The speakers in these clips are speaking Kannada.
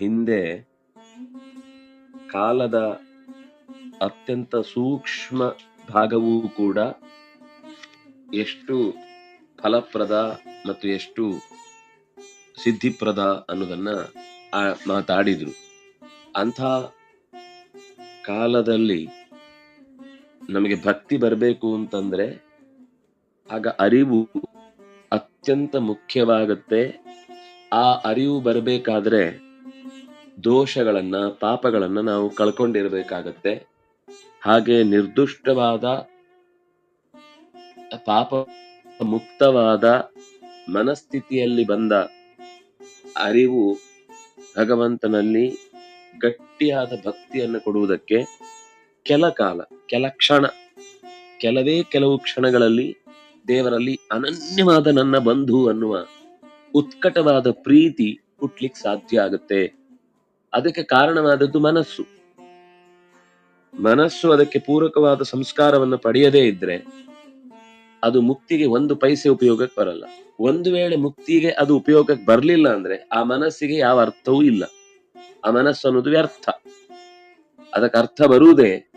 ಹಿಂದೆ ಕಾಲದ ಅತ್ಯಂತ ಸೂಕ್ಷ್ಮ ಭಾಗವೂ ಕೂಡ ಎಷ್ಟು ಫಲಪ್ರದ ಮತ್ತು ಎಷ್ಟು ಸಿದ್ಧಿಪ್ರದ ಅನ್ನೋದನ್ನ ಮಾತಾಡಿದ್ರು. ಅಂಥ ಕಾಲದಲ್ಲಿ ನಮಗೆ ಭಕ್ತಿ ಬರಬೇಕು ಅಂತಂದ್ರೆ ಆಗ ಅರಿವು ಅತ್ಯಂತ ಮುಖ್ಯವಾಗುತ್ತೆ. ಆ ಅರಿವು ಬರಬೇಕಾದ್ರೆ ದೋಷಗಳನ್ನ, ಪಾಪಗಳನ್ನ ನಾವು ಕಳ್ಕೊಂಡಿರ್ಬೇಕಾಗತ್ತೆ. ಹಾಗೆ ನಿರ್ದುಷ್ಟವಾದ, ಪಾಪ ಮುಕ್ತವಾದ ಮನಸ್ಥಿತಿಯಲ್ಲಿ ಬಂದ ಅರಿವು ಭಗವಂತನಲ್ಲಿ ಗಟ್ಟಿಯಾದ ಭಕ್ತಿಯನ್ನು ಕೊಡುವುದಕ್ಕೆ ಕೆಲ ಕಾಲ, ಕೆಲ ಕ್ಷಣ, ಕೆಲವೇ ಕೆಲವು ಕ್ಷಣಗಳಲ್ಲಿ ದೇವರಲ್ಲಿ ಅನನ್ಯವಾದ ನನ್ನ ಬಂಧು ಅನ್ನುವ ಉತ್ಕಟವಾದ ಪ್ರೀತಿ ಹುಟ್ಲಿಕ್ಕೆ ಸಾಧ್ಯ ಆಗುತ್ತೆ. ಅದಕ್ಕೆ ಕಾರಣವಾದದ್ದು ಮನಸ್ಸು. ಮನಸ್ಸು ಅದಕ್ಕೆ ಪೂರಕವಾದ ಸಂಸ್ಕಾರವನ್ನು ಪಡೆಯದೇ ಇದ್ರೆ ಅದು ಮುಕ್ತಿಗೆ ಒಂದು ಪೈಸೆ ಉಪಯೋಗಕ್ಕೆ ಬರಲ್ಲ. ಒಂದು ವೇಳೆ ಮುಕ್ತಿಗೆ ಅದು ಉಪಯೋಗಕ್ಕೆ ಬರ್ಲಿಲ್ಲ ಅಂದ್ರೆ ಆ ಮನಸ್ಸಿಗೆ ಯಾವ ಅರ್ಥವೂ ಇಲ್ಲ. ಆ ಮನಸ್ಸು ಅನ್ನೋದು ವ್ಯರ್ಥ. ಅದಕ್ಕೆ ಅರ್ಥ ಬರುವುದೇ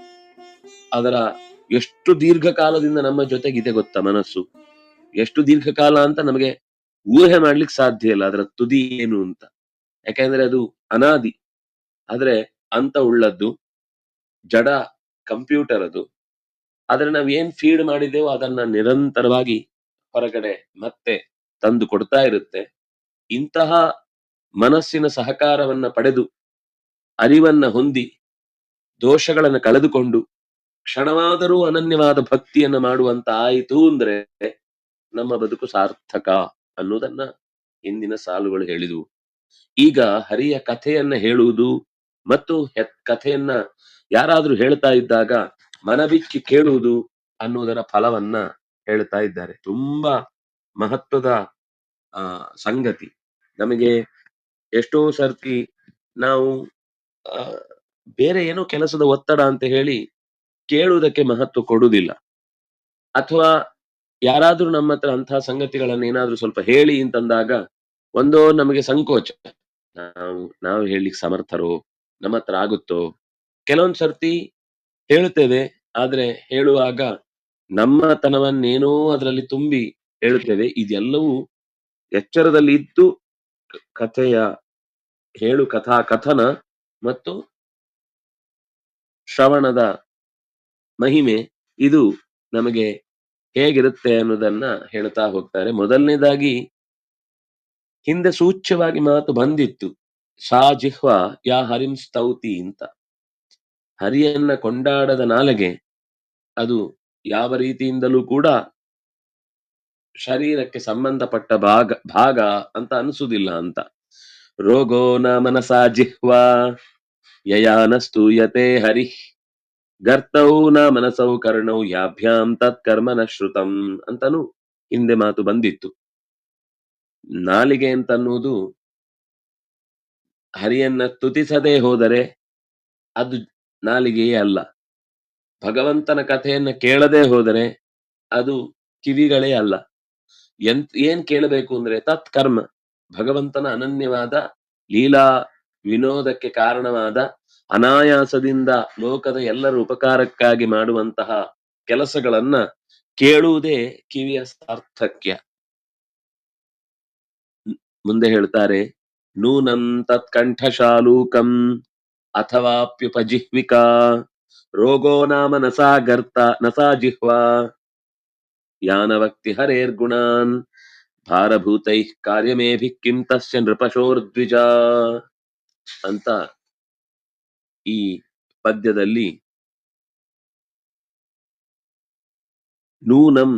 ಅದರ ಎಷ್ಟು ದೀರ್ಘಕಾಲದಿಂದ ನಮ್ಮ ಜೊತೆಗಿದೆ ಗೊತ್ತಾ ಮನಸ್ಸು? ಎಷ್ಟು ದೀರ್ಘಕಾಲ ಅಂತ ನಮಗೆ ಊಹೆ ಮಾಡ್ಲಿಕ್ಕೆ ಸಾಧ್ಯ ಇಲ್ಲ, ಅದರ ತುದಿ ಏನು ಅಂತ. ಯಾಕೆಂದ್ರೆ ಅದು ಅನಾದಿ. ಆದ್ರೆ ಅಂತ ಉಳ್ಳದ್ದು ಜಡ ಕಂಪ್ಯೂಟರ್ ಅದು. ಆದ್ರೆ ನಾವ್ ಏನ್ ಫೀಡ್ ಮಾಡಿದ್ದೇವೋ ಅದನ್ನ ನಿರಂತರವಾಗಿ ಹೊರಗಡೆ ಮತ್ತೆ ತಂದು ಕೊಡ್ತಾ ಇರುತ್ತೆ. ಇಂತಹ ಮನಸ್ಸಿನ ಸಹಕಾರವನ್ನ ಪಡೆದು ಅರಿವನ್ನ ಹೊಂದಿ ದೋಷಗಳನ್ನು ಕಳೆದುಕೊಂಡು ಕ್ಷಣವಾದರೂ ಅನನ್ಯವಾದ ಭಕ್ತಿಯನ್ನ ಮಾಡುವಂತ ಆಯಿತು ಅಂದ್ರೆ ನಮ್ಮ ಬದುಕು ಸಾರ್ಥಕ ಅನ್ನೋದನ್ನ ಹಿಂದಿನ ಸಾಲುಗಳು ಹೇಳಿದವು. ಈಗ ಹರಿಯ ಕಥೆಯನ್ನ ಹೇಳುವುದು ಮತ್ತು ಕಥೆಯನ್ನ ಯಾರಾದ್ರೂ ಹೇಳ್ತಾ ಇದ್ದಾಗ ಮನಬಿಚ್ಚಿ ಕೇಳುವುದು ಅನ್ನುವುದರ ಫಲವನ್ನ ಹೇಳ್ತಾ ಇದ್ದಾರೆ. ತುಂಬಾ ಮಹತ್ವದ ಸಂಗತಿ. ನಮಗೆ ಎಷ್ಟೋ ಸರ್ತಿ ನಾವು ಬೇರೆ ಏನೋ ಕೆಲಸದ ಒತ್ತಡ ಅಂತ ಹೇಳಿ ಕೇಳುವುದಕ್ಕೆ ಮಹತ್ವ ಕೊಡುವುದಿಲ್ಲ. ಅಥವಾ ಯಾರಾದ್ರೂ ನಮ್ಮ ಹತ್ರ ಅಂತಹ ಸಂಗತಿಗಳನ್ನ ಏನಾದ್ರೂ ಸ್ವಲ್ಪ ಹೇಳಿ ಅಂತಂದಾಗ ಒಂದೋ ನಮಗೆ ಸಂಕೋಚ. ನಾವು ನಾವು ಹೇಳಲಿಕ್ಕೆ ಸಮರ್ಥರೋ ನಮ್ಮ ಹತ್ರ ಆಗುತ್ತೋ? ಕೆಲವೊಂದ್ ಸರ್ತಿ ಹೇಳುತ್ತೇವೆ, ಆದ್ರೆ ಹೇಳುವಾಗ ನಮ್ಮತನವನ್ನೇನೋ ಅದರಲ್ಲಿ ತುಂಬಿ ಹೇಳುತ್ತೇವೆ. ಇದೆಲ್ಲವೂ ಎಚ್ಚರದಲ್ಲಿ ಇದ್ದು ಕಥೆಯ ಹೇಳು, ಕಥಾ, ಕಥನ ಮತ್ತು ಶ್ರವಣದ ಮಹಿಮೆ ಇದು ನಮಗೆ ಹೇಗಿರುತ್ತೆ ಅನ್ನೋದನ್ನ ಹೇಳ್ತಾ ಹೋಗ್ತಾರೆ. ಮೊದಲನೇದಾಗಿ ಹಿಂದೆ ಸೂಚ್ಯವಾಗಿ ಮಾತು ಬಂದಿತ್ತು. ಸಾ ಜಿಹ್ವ ಯಾ ಹರಿಂ ಸ್ತೌತಿ ಅಂತ ಹರಿಯನ್ನ ಕೊಂಡಾಡದ ನಾಲಗೆ ಅದು ಯಾವ ರೀತಿಯಿಂದಲೂ ಕೂಡ ಶರೀರಕ್ಕೆ ಸಂಬಂಧಪಟ್ಟ ಭಾಗ ಭಾಗ ಅಂತ ಅನಿಸುವುದಿಲ್ಲ ಅಂತ. ರೋಗೋ ನ ಮನಸಾ ಜಿಹ್ವಾ ಯಯಾನಸ್ತೂಯತೆ ಹರಿ, ಗರ್ತೌ ನ ಮನಸೌ ಕರ್ಣೌ ಯಾಭ್ಯಾಂ ತತ್ ಕರ್ಮನ ಶ್ರುತಂ ಅಂತನೂ ಹಿಂದೆ ಮಾತು ಬಂದಿತ್ತು. ನಾಲಿಗೆ ಅಂತನ್ನುವುದು ಹರಿಯನ್ನ ತುತಿಸದೇ ಹೋದರೆ ಅದು ನಾಲಿಗೆಯೇ ಅಲ್ಲ. ಭಗವಂತನ ಕಥೆಯನ್ನ ಕೇಳದೆ ಹೋದರೆ ಅದು ಕಿವಿಗಳೇ ಅಲ್ಲ. ಎಂತ್, ಏನ್ ಕೇಳಬೇಕು ಅಂದ್ರೆ ತತ್ ಕರ್ಮ ಭಗವಂತನ ಅನನ್ಯವಾದ ಲೀಲಾ ವಿನೋದಕ್ಕೆ ಕಾರಣವಾದ ಅನಾಯಾಸದಿಂದ ಲೋಕದ ಎಲ್ಲರ ಉಪಕಾರಕ್ಕಾಗಿ ಮಾಡುವಂತಹ ಕೆಲಸಗಳನ್ನ ಕೇಳುವುದೇ ಕಿವಿಯ ಸಾರ್ಥಕ್ಯ. ಮುಂದೆ ಹೇಳ್ತಾರೆ ನೂನಂ ತತ್ಕಂಠಶಾಲೂಕಂ ಅಥವಾಪ್ಯುಪಜಿಹ್ವಿಕಾ ರೋಗೋ ನಾಮ ನಸಾ ಗರ್ತ ನಸಾ ಜಿಹ್ವಾ ಯಾನವಕ್ತಿ ಹರೇರ್ಗುಣಾನ್ ಭಾರಭೂತೈ ಕಾರ್ಯಮೇಭಿ ಕಿಂ ತಸ್ಯ ನೃಪಶೋರ್ದ್ವಿಜ ಅಂತ ಈ ಪದ್ಯದಲ್ಲಿ ನೂನಂ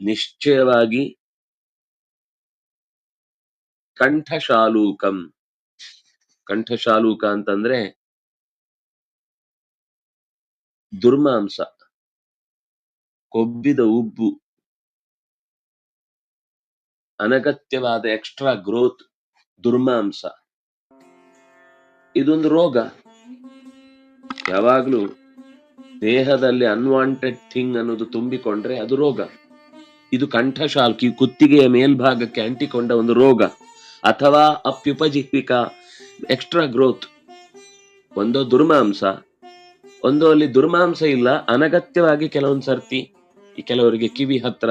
ನಿಶ್ಚಯವಾಗಿ ಕಂಠಶಾಲೂಕಂ. ಕಂಠಶಾಲೂಕ ಅಂತಂದ್ರೆ ದುರ್ಮಾಂಸ, ಕೊಬ್ಬಿದ ಉಬ್ಬು, ಅನಗತ್ಯವಾದ ಎಕ್ಸ್ಟ್ರಾ ಗ್ರೋತ್ ದುರ್ಮಾಂಸ. ಇದೊಂದು ರೋಗ. ಯಾವಾಗ್ಲೂ ದೇಹದಲ್ಲಿ ಅನ್ವಾಂಟೆಡ್ ಥಿಂಗ್ ಅನ್ನೋದು ತುಂಬಿಕೊಂಡ್ರೆ ಅದು ರೋಗ. ಇದು ಕಂಠಶಾಲ್ಕಿ ಕುತ್ತಿಗೆಯ ಮೇಲ್ಭಾಗಕ್ಕೆ ಅಂಟಿಕೊಂಡ ಒಂದು ರೋಗ. ಅಥವಾ ಅಪ್ಯುಪಜೀವಿಕ ಎಕ್ಸ್ಟ್ರಾ ಗ್ರೋತ್ ಒಂದೋ ದುರ್ಮಾಂಸ. ಒಂದೋ ಅಲ್ಲಿ ದುರ್ಮಾಂಸ ಇಲ್ಲ, ಅನಗತ್ಯವಾಗಿ ಕೆಲವೊಂದು ಸರ್ತಿ ಕೆಲವರಿಗೆ ಕಿವಿ ಹತ್ರ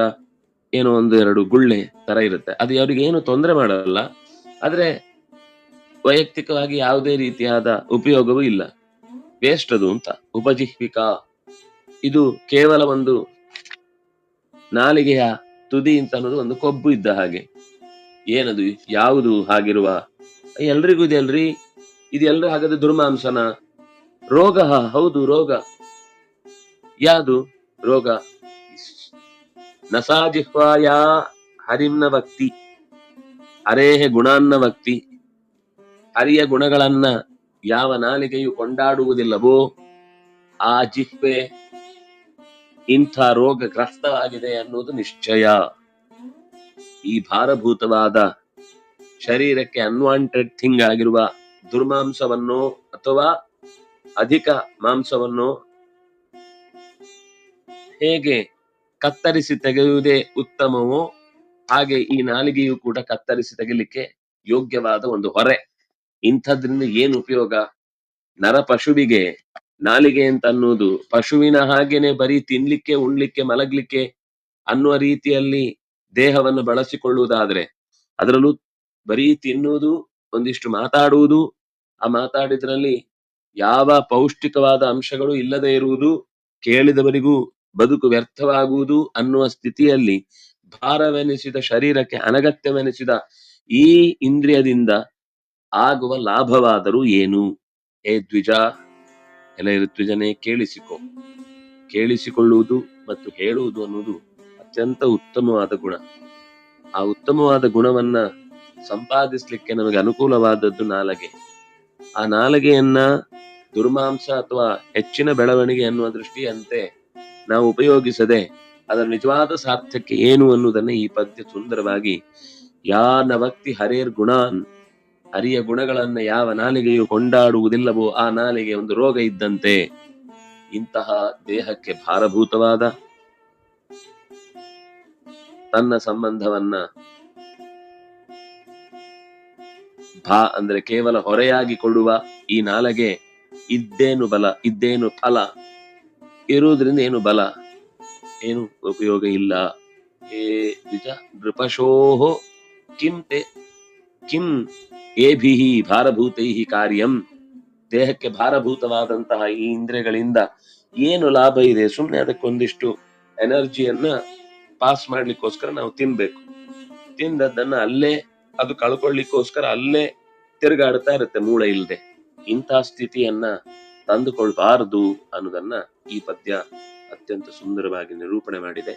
ಏನೋ ಒಂದು ಎರಡು ಗುಳ್ಳೆ ತರ ಇರುತ್ತೆ. ಅದು ಅವರಿಗೆ ಏನು ತೊಂದರೆ ಮಾಡಲ್ಲ, ಆದ್ರೆ ವೈಯಕ್ತಿಕವಾಗಿ ಯಾವುದೇ ರೀತಿಯಾದ ಉಪಯೋಗವೂ ಇಲ್ಲ. ವೇಸ್ಟ್ ಅದು ಅಂತ. ಉಪಜೀವಿಕ, ಇದು ಕೇವಲ ಒಂದು ನಾಲಿಗೆಯ ತುದಿ ಅಂತ ಅನ್ನೋದು ಒಂದು ಕೊಬ್ಬು ಇದ್ದ ಹಾಗೆ. ಏನದು? ಯಾವುದು ಹಾಗಿರುವ? ಎಲ್ರಿಗೂ ಇದೆಯಲ್ರಿ? ಇದೆಲ್ಲರೂ ಹಾಗಾದ್ರೆ ದುರ್ಮಾಂಸನ? ರೋಗ ಹೌದು, ರೋಗ. ಯಾವುದು ರೋಗ. ನಸಾಜಿಹ್ವಾಯ ಹರಿಮ್ನ ಭಕ್ತಿ. ಹರೇಹ ಗುಣಾನ್ನ ಭಕ್ತಿ. ಹರಿಯ ಗುಣಗಳನ್ನ ಯಾವ ನಾಲಿಗೆಯು ಕೊಂಡಾಡುವುದಿಲ್ಲವೋ ಆ ಜಿಹ್ವೆ ಇಂಥ ರೋಗಗ್ರಸ್ತವಾಗಿದೆ ಅನ್ನುವುದು ನಿಶ್ಚಯ. ಈ ಭಾರಭೂತವಾದ ಶರೀರಕ್ಕೆ ಅನ್ವಾಂಟೆಡ್ ಥಿಂಗ್ ಆಗಿರುವ ದುರ್ಮಾಂಸವನ್ನೋ ಅಥವಾ ಅಧಿಕ ಮಾಂಸವನ್ನೋ ಹೇಗೆ ಕತ್ತರಿಸಿ ತೆಗೆಯುವುದೇ ಉತ್ತಮವೋ ಹಾಗೆ ಈ ನಾಲಿಗೆಯು ಕೂಡ ಕತ್ತರಿಸಿ ತೆಗಿಲಿಕ್ಕೆ ಯೋಗ್ಯವಾದ ಒಂದು ಹೊರೆ. ಇಂಥದ್ರಿಂದ ಏನು ಉಪಯೋಗ? ನರ ಪಶುವಿಗೆ ನಾಲಿಗೆ ಅಂತ ಅನ್ನುವುದು ಪಶುವಿನ ಹಾಗೇನೆ ಬರೀ ತಿನ್ಲಿಕ್ಕೆ, ಉಣ್ಲಿಕ್ಕೆ, ಮಲಗ್ಲಿಕ್ಕೆ ಅನ್ನುವ ರೀತಿಯಲ್ಲಿ ದೇಹವನ್ನು ಬಳಸಿಕೊಳ್ಳುವುದಾದ್ರೆ ಅದರಲ್ಲೂ ಬರೀ ತಿನ್ನುವುದು, ಒಂದಿಷ್ಟು ಮಾತಾಡುವುದು, ಆ ಮಾತಾಡಿದ್ರಲ್ಲಿ ಯಾವ ಪೌಷ್ಟಿಕವಾದ ಅಂಶಗಳು ಇಲ್ಲದೆ ಇರುವುದು, ಕೇಳಿದವರಿಗೂ ಬದುಕು ವ್ಯರ್ಥವಾಗುವುದು ಅನ್ನುವ ಸ್ಥಿತಿಯಲ್ಲಿ ಭಾರವೆನಿಸಿದ ಶರೀರಕ್ಕೆ ಅನಗತ್ಯವೆನಿಸಿದ ಈ ಇಂದ್ರಿಯದಿಂದ ಆಗುವ ಲಾಭವಾದರೂ ಏನು? ಏ ದ್ವಿಜ ಎಲೆ ಋತ್ವಿಜನೇ ಕೇಳಿಸಿಕೊ. ಕೇಳಿಸಿಕೊಳ್ಳುವುದು ಮತ್ತು ಹೇಳುವುದು ಅನ್ನುವುದು ಅತ್ಯಂತ ಉತ್ತಮವಾದ ಗುಣ. ಆ ಉತ್ತಮವಾದ ಗುಣವನ್ನ ಸಂಪಾದಿಸ್ಲಿಕ್ಕೆ ನಮಗೆ ಅನುಕೂಲವಾದದ್ದು ನಾಲಗೆ. ಆ ನಾಲಗೆಯನ್ನ ದುರ್ಮಾಂಸ ಅಥವಾ ಹೆಚ್ಚಿನ ಬೆಳವಣಿಗೆ ಅನ್ನುವ ದೃಷ್ಟಿಯಂತೆ ನಾವು ಉಪಯೋಗಿಸದೆ ಅದರ ನಿಜವಾದ ಸಾರ್ಥಕ್ಕೆ ಏನು ಅನ್ನುವುದನ್ನ ಈ ಪದ್ಯ ಸುಂದರವಾಗಿ ಯಾನ ನವಕ್ತಿ ಹರೇರ್ ಗುಣಾನ್, ಹರಿಯ ಗುಣಗಳನ್ನ ಯಾವ ನಾಲಿಗೆಯು ಕೊಂಡಾಡುವುದಿಲ್ಲವೋ ಆ ನಾಲಿಗೆ ಒಂದು ರೋಗ ಇದ್ದಂತೆ ಇಂತಹ ದೇಹಕ್ಕೆ ಭಾರಭೂತವಾದ ತನ್ನ ಸಂಬಂಧವನ್ನ ಭಾ ಅಂದ್ರೆ ಕೇವಲ ಹೊರೆಯಾಗಿ ಕೊಡುವ ಈ ನಾಲಗೆ ಇದ್ದೇನು ಬಲ, ಇದ್ದೇನು ಫಲ, ಇರುವುದರಿಂದ ಏನು ಬಲ, ಏನು ಉಪಯೋಗ ಇಲ್ಲ. ಏ ನಿಜ ನೃಪಶೋಹೋ ಕಿಂ ತೇ ಕಿಂ ಏಭಿಹಿ ಭಾರಭೂತೈಹಿ ಕಾರ್ಯಂ. ದೇಹಕ್ಕೆ ಭಾರಭೂತವಾದಂತಹ ಈ ಇಂದ್ರಿಯಗಳಿಂದ ಏನು ಲಾಭ ಇದೆ? ಸುಮ್ಮನೆ ಅದಕ್ಕೊಂದಿಷ್ಟು ಎನರ್ಜಿಯನ್ನ ಪಾಸ್ ಮಾಡ್ಲಿಕ್ಕೋಸ್ಕರ ನಾವು ತಿನ್ಬೇಕು. ತಿಂದದ್ದನ್ನ ಅಲ್ಲೇ, ಅದು ಕಳ್ಕೊಳ್ಳಿಕ್ಕೋಸ್ಕರ ಅಲ್ಲೇ ತಿರುಗಾಡ್ತಾ ಇರುತ್ತೆ ಮೂಳೆ ಇಲ್ಲದೆ ಇಂಥ ಸ್ಥಿತಿಯನ್ನ ತಂದುಕೊಳ್ಬಾರದು ಅನ್ನೋದನ್ನ ಈ ಪದ್ಯ ಅತ್ಯಂತ ಸುಂದರವಾಗಿ ನಿರೂಪಣೆ ಮಾಡಿದೆ.